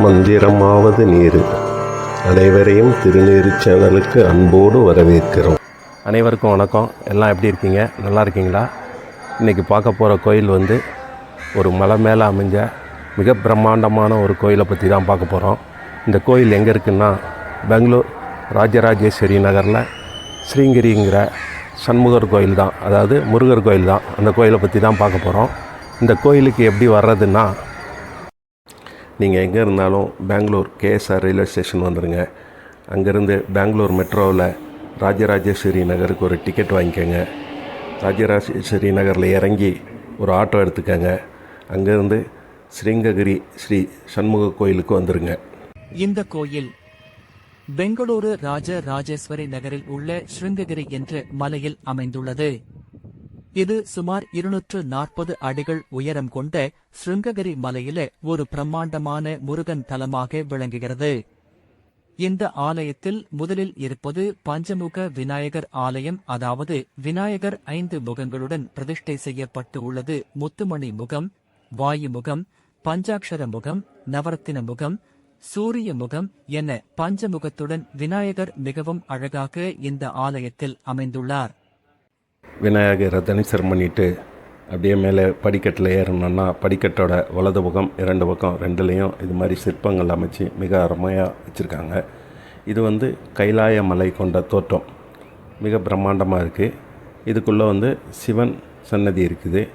மந்திரமாவது நீர். அனைவரையும் திருநீறு சேனலுக்கு அன்போடு வரவேற்கிறோம். அனைவருக்கும் வணக்கம். எல்லாம் எப்படி இருக்கீங்க? நல்லா இருக்கீங்களா? இன்றைக்கி பார்க்க போகிற கோயில் வந்து ஒரு மலை மேலே அமைஞ்ச மிக பிரம்மாண்டமான ஒரு கோயிலை பற்றி தான் பார்க்க போகிறோம் இந்த கோயில் எங்கே இருக்குன்னா பெங்களூர் ராஜராஜேஸ்வரி நகரில் ஸ்ரீங்கிரிங்கிற சண்முகர் கோயில் தான். அதாவது முருகர் கோயில் தான். அந்த கோயிலை பற்றி தான் பார்க்க போகிறோம் இந்த கோயிலுக்கு எப்படி வர்றதுன்னா நீங்கள் எங்கே இருந்தாலும் பெங்களூர் கேஎஸ்ஆர் ரயில்வே ஸ்டேஷன் வந்துடுங்க அங்கேருந்து பெங்களூர் மெட்ரோவில் ராஜராஜேஸ்வரி நகருக்கு ஒரு டிக்கெட் வாங்கிக்கோங்க. ராஜராஜேஸ்வரி நகரில் இறங்கி ஒரு ஆட்டோ எடுத்துக்கோங்க. அங்கேருந்து ஸ்ரீங்ககிரி ஸ்ரீ சண்முக கோயிலுக்கு வந்துடுங்க இந்த கோயில் பெங்களூரு ராஜ ராஜேஸ்வரி நகரில் உள்ள ஸ்ருங்ககிரி என்ற மலையில் அமைந்துள்ளது. இது சுமார் இருநூற்று நாற்பது அடிகள் உயரம் கொண்ட ஸ்ருங்ககிரி மலையில ஒரு பிரம்மாண்டமான முருகன் தலமாக விளங்குகிறது. இந்த ஆலயத்தில் முதலில் இருப்பது பஞ்சமுக விநாயகர் ஆலயம் அதாவது விநாயகர் ஐந்து முகங்களுடன் பிரதிஷ்டை செய்யப்பட்டு உள்ளது. முத்துமணி முகம் வாயு முகம் பஞ்சாட்சர முகம் நவரத்தின முகம் சூரிய முகம் என பஞ்சமுகத்துடன் விநாயகர் மிகவும் அழகாக இந்த ஆலயத்தில் அமைந்துள்ளார். விநாயகரை தனிசரம் பண்ணிவிட்டு அப்படியே மேலே படிக்கட்டில் ஏறணும்னா படிக்கட்டோட வலது பக்கம் இரண்டு பக்கம் ரெண்டுலேயும் இது மாதிரி சிற்பங்கள் அமைச்சு மிக அருமையாக வச்சுருக்காங்க. இது வந்து கைலாய மலை கொண்ட தோட்டம். மிக பிரம்மாண்டமாக இருக்குது இதுக்குள்ளே வந்து சிவன் சன்னதி இருக்குது.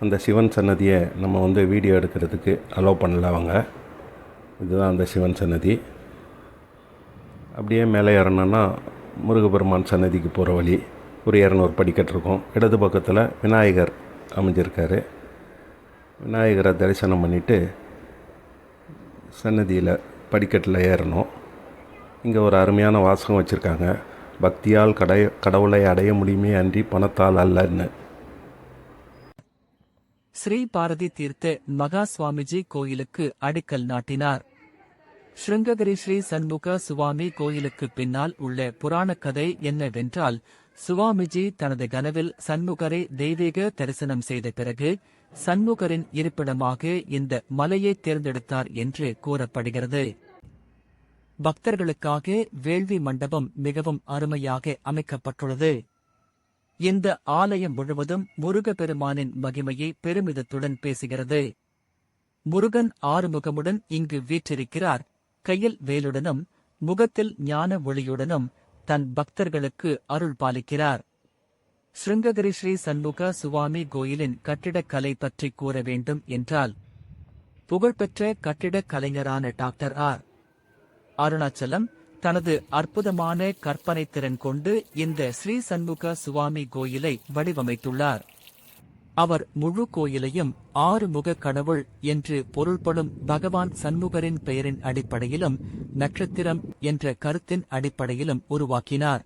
அந்த சிவன் சன்னதியை நம்ம வந்து வீடியோ எடுக்கிறதுக்கு அலோவ் பண்ணல அவங்க. இதுதான் அந்த சிவன் சன்னதி. அப்படியே மேலே ஏறணும்னா முருகபெருமான் சன்னதிக்கு போகிற வழி. ஒரு இரநூறு படிக்கட்டு இருக்கும் இடது பக்கத்தில் விநாயகர் அமைஞ்சிருக்காரு. விநாயகரை தரிசனம் பண்ணிவிட்டு சன்னதியில் படிக்கட்டில் ஏறணும். இங்கே ஒரு அருமையான வாசகம் வச்சுருக்காங்க. பக்தியால் கடை கடவுளை அடைய முடியுமே அன்றி பணத்தால் அல்லன்னு. ஸ்ரீ பாரதி தீர்த்த மகா சுவாமிஜி கோயிலுக்கு அடிக்கல் நாட்டினார். ஸ்ருங்ககிரி ஸ்ரீ சண்முக சுவாமி கோயிலுக்கு பின்னால் உள்ள புராணக் கதை என்னவென்றால் சுவாமிஜி தனது கனவில் சண்முகரை தெய்வீக தரிசனம் செய்த பிறகு சண்முகரின் இருப்பிடமாக இந்த மலையை தேர்ந்தெடுத்தார் என்று கூறப்படுகிறது. பக்தர்களுக்காக வேள்வி மண்டபம் மிகவும் அருமையாக அமைக்கப்பட்டுள்ளது. இந்த ஆலயம் முழுவதும் முருகப்பெருமானின் மகிமையை பெருமிதத்துடன் பேசுகிறது. முருகன் ஆறுமுகமுடன் இங்கு வீற்றிருக்கிறார். கையில் வேலுடனும் முகத்தில் ஞான ஒளியுடனும் தன் பக்தர்களுக்கு அருள் பாலிக்கிறார். ஸ்ருங்ககிரி ஸ்ரீ சண்முக சுவாமி கோயிலின் கட்டிடக்கலை பற்றி கூற வேண்டும் என்றால் புகழ்பெற்ற கட்டிடக் கலைஞரான டாக்டர் ஆர். அருணாச்சலம் தனது அற்புதமான கற்பனை திறன் கொண்டு இந்த ஸ்ரீ சண்முக சுவாமி கோயிலை வடிவமைத்துள்ளார். அவர் முழு கோயிலையும் ஆறுமுக கடவுள் என்று பொருள்படும் பகவான் சண்முகரின் பெயரின் அடிப்படையிலும் நட்சத்திரம் என்ற கருத்தின் அடிப்படையிலும் உருவாக்கினார்.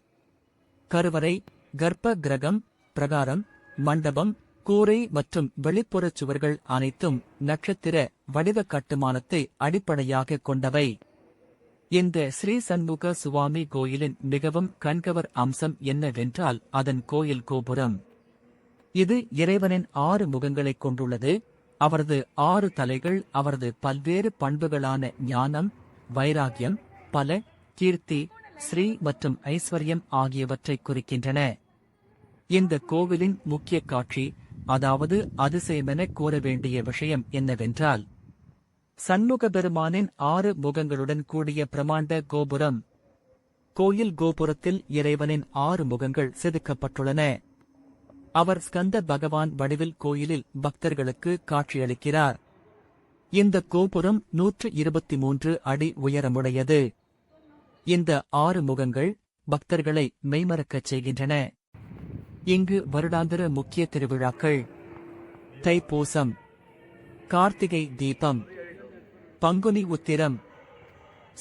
கருவறை கர்ப்ப கிரகம் பிரகாரம் மண்டபம் கூரை மற்றும் வெளிப்புறச் சுவர்கள் அனைத்தும் நட்சத்திர வடிவ கட்டுமானத்தை அடிப்படையாக கொண்டவை. இந்த ஸ்ரீ சண்முக சுவாமி கோயிலின் மிகவும் கண்கவர் அம்சம் என்னவென்றால் அதன் கோயில் கோபுரம். இது இறைவனின் ஆறு முகங்களைக் கொண்டுள்ளது. அவரது ஆறு தலைகள் அவரது பல்வேறு பண்புகளான ஞானம் வைராகியம் பல கீர்த்தி ஸ்ரீ மற்றும் ஐஸ்வர்யம் ஆகியவற்றை குறிக்கின்றன. இந்த கோவிலின் முக்கிய காட்சி அதாவது அதிசயமென கூற வேண்டிய விஷயம் என்னவென்றால் சண்முக பெருமானின் ஆறு முகங்களுடன் கூடிய பிரமாண்ட கோபுரம். கோயில் கோபுரத்தில் இறைவனின் ஆறு முகங்கள் செதுக்கப்பட்டுள்ளன. அவர் ஸ்கந்த பகவான் வடிவில் கோயிலில் பக்தர்களுக்கு காட்சியளிக்கிறார். இந்த கோபுரம் நூற்று இருபத்தி மூன்று அடி உயரமுடையது. இந்த ஆறு முகங்கள் பக்தர்களை மெய்மறக்கச் செய்கின்றன. இங்கு வருடாந்திர முக்கிய திருவிழாக்கள். தைப்பூசம். கார்த்திகை தீபம். பங்குனி உத்திரம்.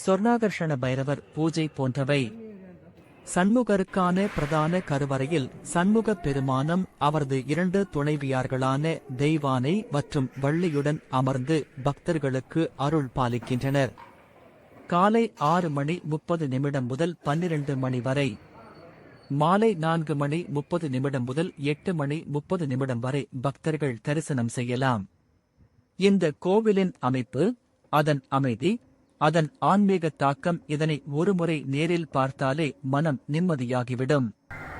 சொர்ணாகர்ஷண பைரவர் பூஜை போன்றவை. சண்முகருக்கான பிரதான கருவறையில் சண்முக பெருமானம் அவரது இரண்டு துணைவியார்களான தெய்வானை மற்றும் வள்ளியுடன் அமர்ந்து பக்தர்களுக்கு அருள் பாலிக்கின்றனர். காலை ஆறு மணி முப்பது நிமிடம் முதல் பன்னிரண்டு மணி வரை மாலை நான்கு மணி முப்பது நிமிடம் முதல் எட்டு மணி முப்பது நிமிடம் வரை பக்தர்கள் தரிசனம் செய்யலாம். இந்த கோவிலின் அமைப்பு அதன் அமைதி அதன் ஆன்மீக தாக்கம் இதனை ஒருமுறை நேரில் பார்த்தாலே மனம் நிம்மதியாகிவிடும்.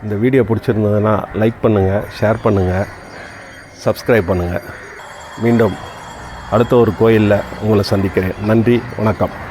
இந்த வீடியோ பிடிச்சிருந்ததுன்னா லைக் பண்ணுங்கள் ஷேர் பண்ணுங்கள் சப்ஸ்கிரைப் பண்ணுங்கள் மீண்டும் அடுத்த ஒரு கோயிலில் உங்களை சந்திக்கிறேன். நன்றி வணக்கம்.